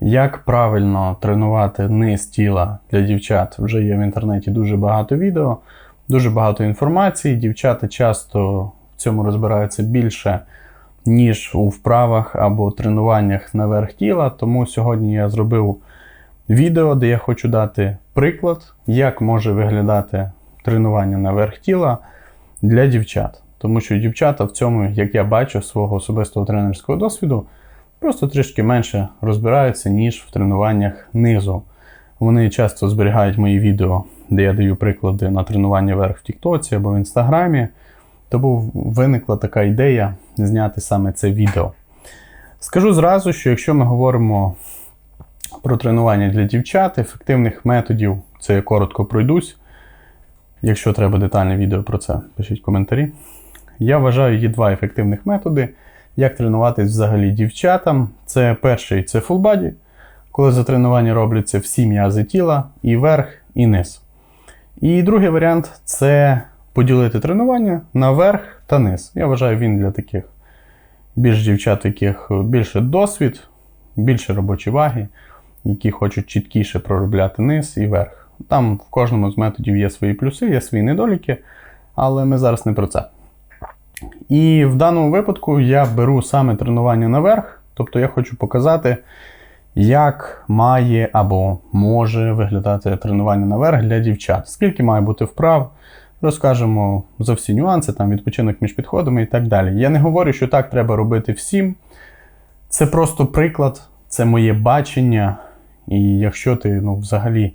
Як правильно тренувати низ тіла для дівчат, вже є в інтернеті дуже багато відео, дуже багато інформації. Дівчата часто в цьому розбираються більше, ніж у вправах або тренуваннях на верх тіла. Тому сьогодні я зробив відео, де я хочу дати приклад, як може виглядати тренування на верх тіла для дівчат. Тому що дівчата в цьому, як я бачу, свого особистого тренерського досвіду, просто трішки менше розбираються, ніж в тренуваннях низу. Вони часто зберігають мої відео, де я даю приклади на тренування верх в Тіктоці або в Інстаграмі. Тому виникла така ідея зняти саме це відео. Скажу зразу, що якщо ми говоримо про тренування для дівчат, ефективних методів, це я коротко пройдусь. Якщо треба детальне відео про це, пишіть коментарі. Я вважаю є два ефективних методи, як тренуватись взагалі дівчатам. Це перший це body, коли за тренування робляться всі м'язи тіла, і верх, і низ. І другий варіант це поділити тренування на верх та низ. Я вважаю, він для таких більш дівчат, яких більше досвід, більше робочі ваги, які хочуть чіткіше проробляти низ і верх. Там в кожному з методів є свої плюси, є свої недоліки, але ми зараз не про це. І в даному випадку я беру саме тренування наверх, тобто я хочу показати, як має або може виглядати тренування наверх для дівчат. Скільки має бути вправ, розкажемо за всі нюанси, там відпочинок між підходами і так далі. Я не говорю, що так треба робити всім. Це просто приклад, це моє бачення. І якщо ти ну, взагалі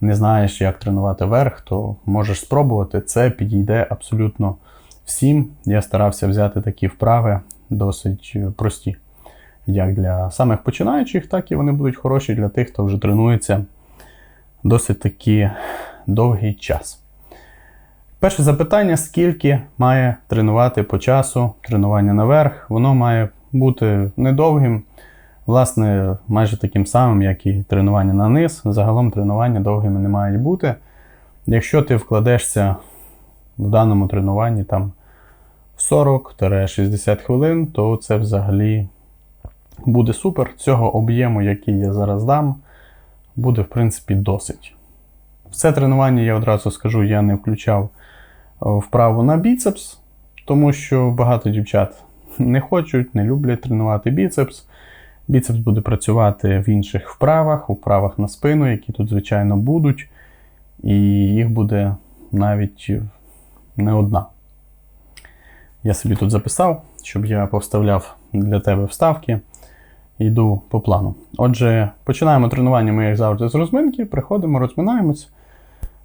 не знаєш, як тренувати верх, то можеш спробувати. Це підійде абсолютно всім. Я старався взяти такі вправи досить прості. Як для самих починаючих, так і вони будуть хороші для тих, хто вже тренується досить таки довгий час. Перше запитання: скільки має тренувати по часу тренування наверх? Воно має бути недовгим. Власне, майже таким самим, як і тренування на низ. Загалом тренування довгими не мають бути. Якщо ти вкладешся в даному тренуванні там 40-60 хвилин, то це взагалі буде супер. Цього об'єму, який я зараз дам, буде, в принципі, досить. В це тренування, я одразу скажу, я не включав вправу на біцепс, тому що багато дівчат не хочуть, не люблять тренувати біцепс. Біцепс буде працювати в інших вправах, вправах на спину, які тут, звичайно, будуть. І їх буде навіть не одна. Я собі тут записав, щоб я повставляв для тебе вставки. Йду по плану. Отже, починаємо тренування ми, як завжди, з розминки. Приходимо, розминаємось.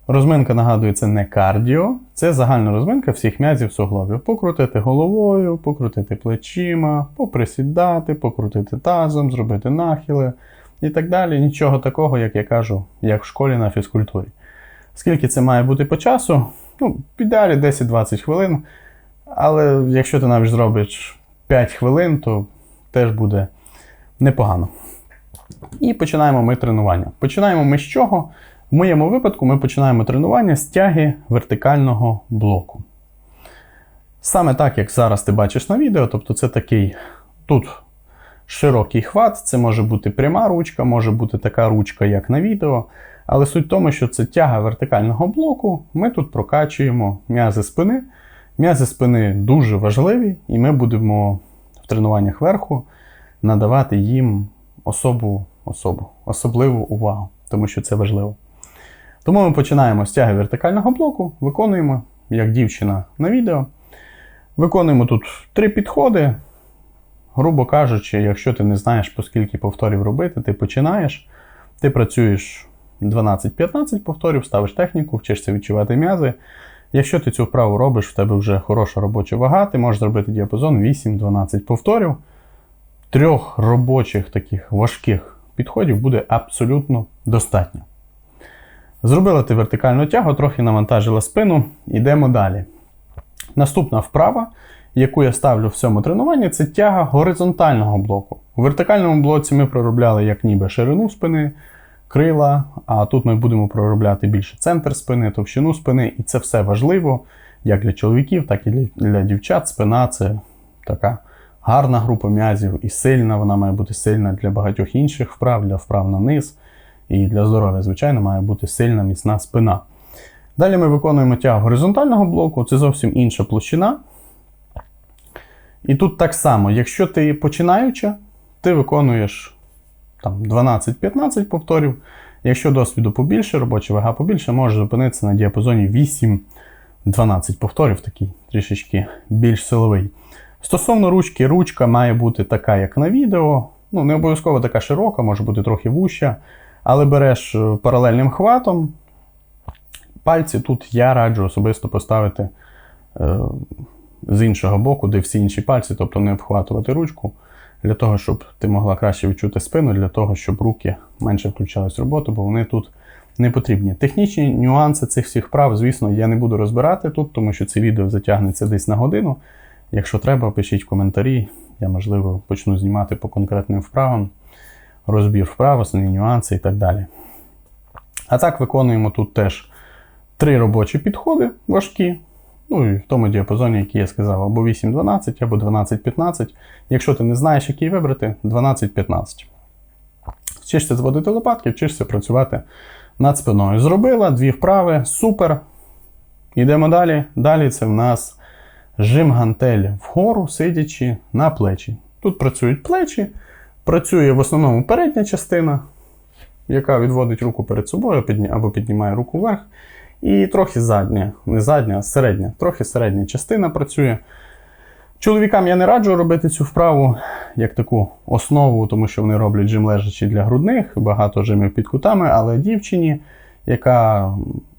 Розминка, нагадую, це не кардіо, це загальна розминка всіх м'язів суглобів. Покрутити головою, покрутити плечима, поприсідати, покрутити тазом, зробити нахили і так далі. Нічого такого, як я кажу, як в школі на фізкультурі. Скільки це має бути по часу? Ну, в ідеалі 10-20 хвилин. Але якщо ти навіть зробиш 5 хвилин, то теж буде непогано. І починаємо ми тренування. Починаємо ми з чого? В моєму випадку ми починаємо тренування з тяги вертикального блоку. Саме так, як зараз ти бачиш на відео, тобто це такий тут широкий хват, це може бути пряма ручка, може бути така ручка, як на відео. Але суть в тому, що це тяга вертикального блоку, ми тут прокачуємо м'язи спини. М'язи спини дуже важливі, і ми будемо в тренуваннях верху надавати їм особу, особу, особливу увагу, тому що це важливо. Тому ми починаємо з тяги вертикального блоку, виконуємо, як дівчина на відео. Виконуємо тут три підходи. Грубо кажучи, якщо ти не знаєш, по скільки повторів робити, ти починаєш, ти працюєш 12-15 повторів, ставиш техніку, вчишся відчувати м'язи. Якщо ти цю вправу робиш, в тебе вже хороша робоча вага, ти можеш зробити діапазон 8-12 повторів. Трьох робочих таких важких підходів буде абсолютно достатньо. Зробила ти вертикальну тягу, трохи навантажила спину, йдемо далі. Наступна вправа, яку я ставлю в цьому тренуванні, це тяга горизонтального блоку. У вертикальному блоці ми проробляли як ніби ширину спини, крила, а тут ми будемо проробляти більше центр спини, товщину спини, і це все важливо як для чоловіків, так і для дівчат. Спина це така гарна група м'язів і сильна, вона має бути сильна для багатьох інших вправ, для вправ на низ. І для здоров'я, звичайно, має бути сильна міцна спина. Далі ми виконуємо тягу горизонтального блоку, це зовсім інша площина. І тут так само, якщо ти починаюча, ти виконуєш там 12-15 повторів. Якщо досвіду побільше, робоча вага побільше, можеш зупинитися на діапазоні 8-12 повторів, такий трішечки більш силовий. Стосовно ручки, ручка має бути така, як на відео. Ну, не обов'язково така широка, може бути трохи вуща. Але береш е, паралельним хватом. Пальці тут я раджу особисто поставити е, з іншого боку, де всі інші пальці, тобто не обхватувати ручку, для того, щоб ти могла краще відчути спину, для того, щоб руки менше включались в роботу, бо вони тут не потрібні. Технічні нюанси цих всіх вправ, звісно, я не буду розбирати тут, тому що це відео затягнеться десь на годину. Якщо треба, пишіть коментарі. Я, можливо, почну знімати по конкретним вправам, розбір вправ, основні нюанси і так далі. А так, виконуємо тут теж три робочі підходи важкі. Ну і в тому діапазоні, який я сказав, або 8-12, або 12-15. Якщо ти не знаєш, який вибрати, 12-15. Вчишся зводити лопатки, вчишся працювати над спиною. Зробила дві вправи, супер. Йдемо далі. Далі це в нас жим гантель вгору, сидячи на плечі. Тут працюють плечі, працює в основному передня частина, яка відводить руку перед собою або піднімає руку вверх. І трохи задня, не задня, а середня, трохи середня частина працює. Чоловікам я не раджу робити цю вправу як таку основу, тому що вони роблять жим лежачи для грудних, багато жимів під кутами, але дівчині, яка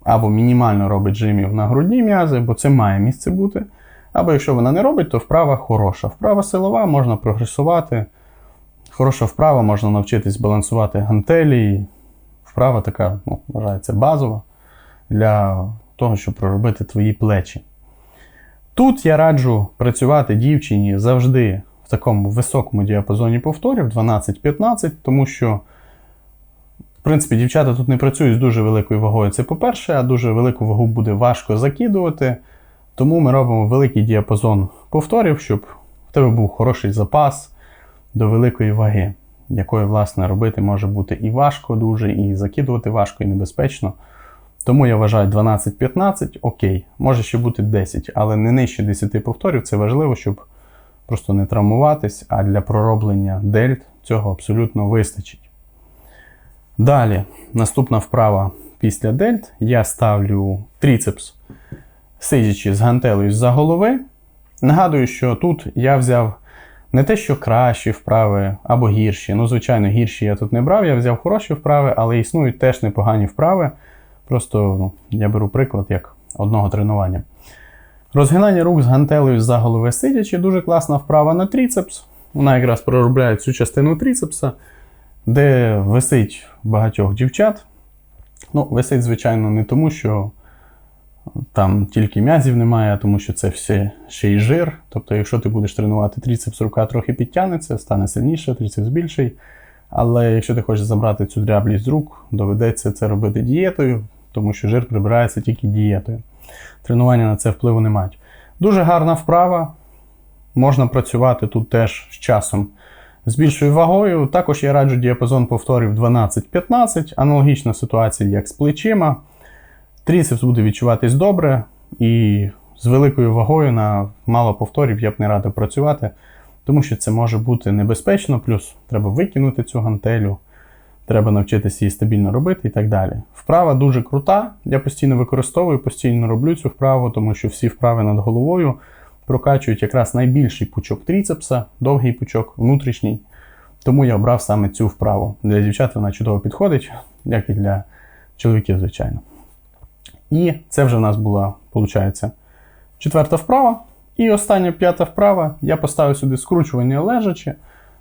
або мінімально робить жимів на грудні м'язи, бо це має місце бути. Або якщо вона не робить, то вправа хороша. Вправа силова, можна прогресувати. Хороша вправа, можна навчитись балансувати гантелі. Вправа така, ну, вважається, базова для того, щоб проробити твої плечі. Тут я раджу працювати дівчині завжди в такому високому діапазоні повторів 12-15, тому що, в принципі, дівчата тут не працюють з дуже великою вагою. Це по-перше, а дуже велику вагу буде важко закидувати. Тому ми робимо великий діапазон повторів, щоб в тебе був хороший запас до великої ваги, якою, власне, робити може бути і важко дуже, і закидувати важко, і небезпечно. Тому я вважаю 12-15, окей, може ще бути 10, але не нижче 10 повторів. Це важливо, щоб просто не травмуватись, а для пророблення дельт цього абсолютно вистачить. Далі, наступна вправа після дельт, я ставлю тріцепс, сидячи з гантелею за голови. Нагадую, що тут я взяв не те, що кращі вправи або гірші. Ну, звичайно, гірші я тут не брав, я взяв хороші вправи, але існують теж непогані вправи. Просто ну, я беру приклад як одного тренування. Розгинання рук з гантелею за голови сидячи, дуже класна вправа на тріцепс. Вона якраз проробляє цю частину тріцепса, де висить багатьох дівчат. Ну, Висить, звичайно, не тому, що там тільки м'язів немає, а тому що це все ще й жир. Тобто, якщо ти будеш тренувати тріцепс, рука трохи підтягнеться, стане сильніше, тріцепс більший. Але якщо ти хочеш забрати цю дряблість з рук, доведеться це робити дієтою тому що жир прибирається тільки дієтою. Тренування на це впливу не мають. Дуже гарна вправа. Можна працювати тут теж з часом з більшою вагою. Також я раджу діапазон повторів 12-15, аналогічна ситуація, як з плечима. Тріцепс буде відчуватись добре, і з великою вагою на мало повторів я б не радив працювати, тому що це може бути небезпечно, плюс треба викинути цю гантелю. Треба навчитися її стабільно робити і так далі. Вправа дуже крута. Я постійно використовую, постійно роблю цю вправу, тому що всі вправи над головою прокачують якраз найбільший пучок тріцепса, довгий пучок, внутрішній. Тому я обрав саме цю вправу. Для дівчат вона чудово підходить, як і для чоловіків, звичайно. І це вже в нас була, виходить, четверта вправа. І остання п'ята вправа. Я поставив сюди скручування лежачи.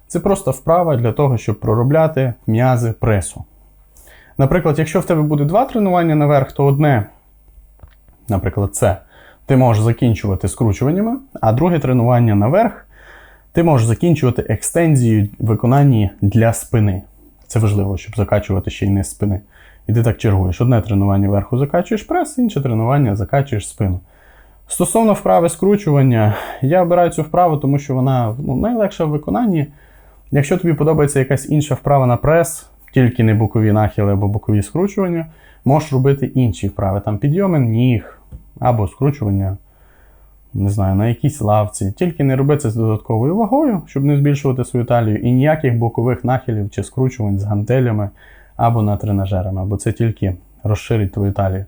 Це просто вправа для того, щоб проробляти м'язи пресу. Наприклад, якщо в тебе буде два тренування наверх, то одне, наприклад, це ти можеш закінчувати скручуваннями, а друге тренування наверх ти можеш закінчувати екстензією виконанні для спини. Це важливо, щоб закачувати ще й не спини. І ти так чергуєш. Одне тренування вверху закачуєш прес, інше тренування закачуєш спину. Стосовно вправи скручування, я обираю цю вправу, тому що вона ну, найлегша в виконанні. Якщо тобі подобається якась інша вправа на прес, тільки не бокові нахили або бокові скручування, можеш робити інші вправи. Там підйоми ніг або скручування, не знаю, на якійсь лавці. Тільки не роби це з додатковою вагою, щоб не збільшувати свою талію, і ніяких бокових нахилів чи скручувань з гантелями або на тренажерами, бо це тільки розширить твою талію.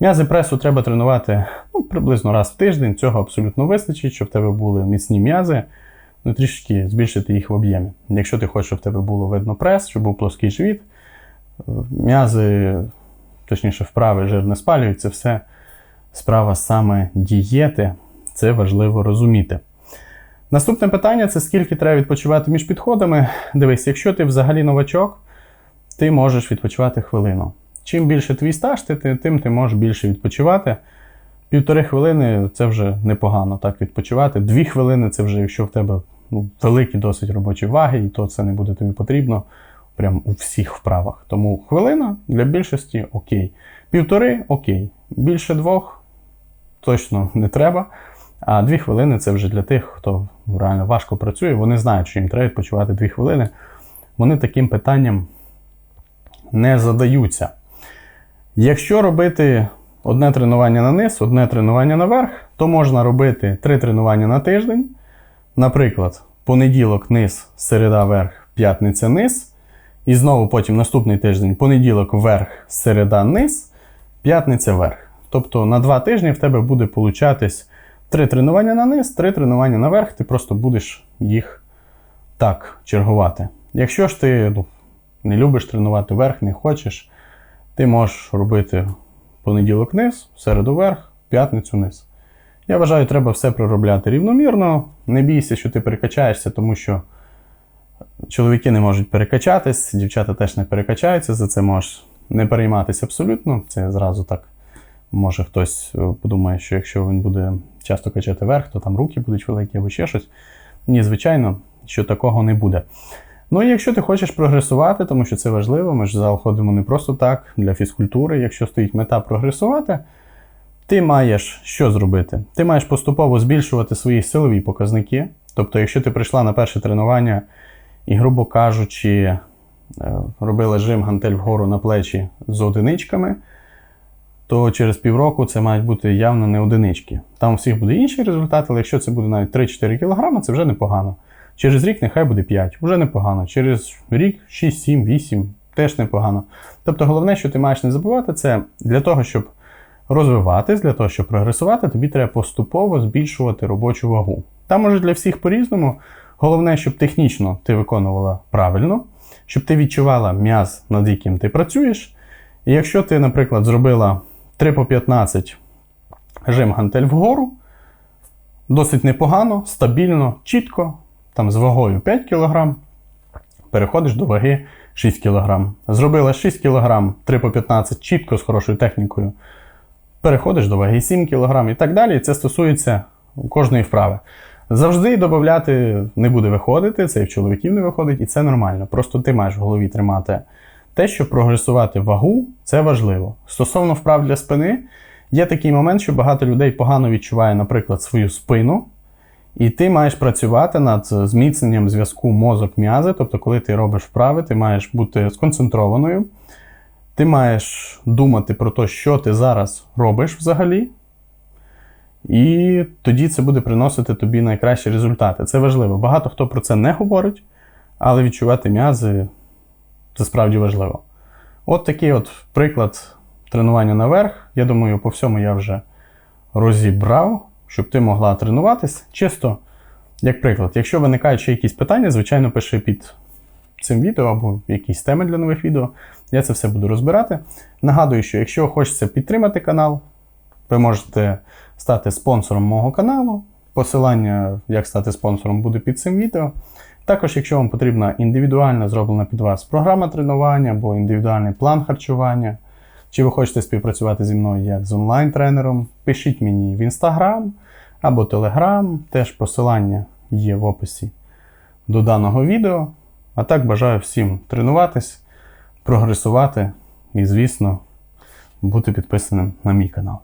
М'язи пресу треба тренувати ну, приблизно раз в тиждень. Цього абсолютно вистачить, щоб в тебе були міцні м'язи, ну трішки збільшити їх в об'ємі. Якщо ти хочеш, щоб в тебе було видно прес, щоб був плоский живіт, м'язи, точніше, вправи жир не спалюють, це все справа саме дієти. Це важливо розуміти. Наступне питання це скільки треба відпочивати між підходами. Дивись, якщо ти взагалі новачок, ти можеш відпочивати хвилину. Чим більше твій стаж, тим ти можеш більше відпочивати. Півтори хвилини це вже непогано так відпочивати. Дві хвилини це вже, якщо в тебе ну, великі досить робочі ваги, і то це не буде тобі потрібно прям у всіх вправах. Тому хвилина для більшості окей. Півтори окей. Більше двох точно не треба. А дві хвилини це вже для тих, хто реально важко працює. Вони знають, що їм треба відпочивати дві хвилини. Вони таким питанням не задаються. Якщо робити одне тренування на низ, одне тренування наверх, то можна робити три тренування на тиждень. Наприклад, понеділок низ, середа верх, п'ятниця низ. І знову потім наступний тиждень понеділок верх, середа низ, п'ятниця верх. Тобто на два тижні в тебе буде получатись три тренування на низ, три тренування наверх, ти просто будеш їх так чергувати. Якщо ж ти ну, не любиш тренувати верх, не хочеш, ти можеш робити понеділок низ, середу верх, п'ятницю низ. Я вважаю, треба все проробляти рівномірно. Не бійся, що ти перекачаєшся, тому що чоловіки не можуть перекачатись, дівчата теж не перекачаються, за це можеш не перейматися абсолютно. Це зразу так. Може хтось е, подумає, що якщо він буде часто качати верх, то там руки будуть великі або ще щось. Ні, звичайно, що такого не буде. Ну і якщо ти хочеш прогресувати, тому що це важливо, ми ж зал ходимо не просто так для фізкультури. Якщо стоїть мета прогресувати, ти маєш що зробити? Ти маєш поступово збільшувати свої силові показники. Тобто, якщо ти прийшла на перше тренування і, грубо кажучи, е, робила жим гантель вгору на плечі з одиничками, то через півроку це мають бути явно не одинички. Там у всіх буде інший результат, але якщо це буде навіть 3-4 кг, це вже непогано. Через рік нехай буде 5, вже непогано. Через рік 6, 7, 8 теж непогано. Тобто, головне, що ти маєш не забувати, це для того, щоб розвиватись, для того, щоб прогресувати, тобі треба поступово збільшувати робочу вагу. Там може для всіх по-різному. Головне, щоб технічно ти виконувала правильно, щоб ти відчувала м'яз, над яким ти працюєш. І якщо ти, наприклад, зробила 3 по 15 жим гантель вгору, досить непогано, стабільно, чітко там з вагою 5 кг, переходиш до ваги 6 кг. Зробила 6 кг, 3 по 15 чітко з хорошою технікою. Переходиш до ваги 7 кг і так далі. Це стосується кожної вправи. Завжди додати не буде виходити, це і в чоловіків не виходить, і це нормально. Просто ти маєш в голові тримати те, щоб прогресувати вагу, це важливо. Стосовно вправ для спини, є такий момент, що багато людей погано відчуває, наприклад, свою спину. І ти маєш працювати над зміцненням зв'язку мозок-м'язи. Тобто, коли ти робиш вправи, ти маєш бути сконцентрованою. Ти маєш думати про те, що ти зараз робиш взагалі. І тоді це буде приносити тобі найкращі результати. Це важливо. Багато хто про це не говорить, але відчувати м'язи це справді важливо. От такий от приклад тренування наверх. Я думаю, по всьому я вже розібрав щоб ти могла тренуватись. Чисто, як приклад, якщо виникають ще якісь питання, звичайно, пиши під цим відео або якісь теми для нових відео. Я це все буду розбирати. Нагадую, що якщо хочеться підтримати канал, ви можете стати спонсором мого каналу. Посилання, як стати спонсором, буде під цим відео. Також, якщо вам потрібна індивідуально зроблена під вас програма тренування або індивідуальний план харчування, чи ви хочете співпрацювати зі мною як з онлайн-тренером, пишіть мені в інстаграм або телеграм, теж посилання є в описі до даного відео. А так бажаю всім тренуватись, прогресувати і, звісно, бути підписаним на мій канал.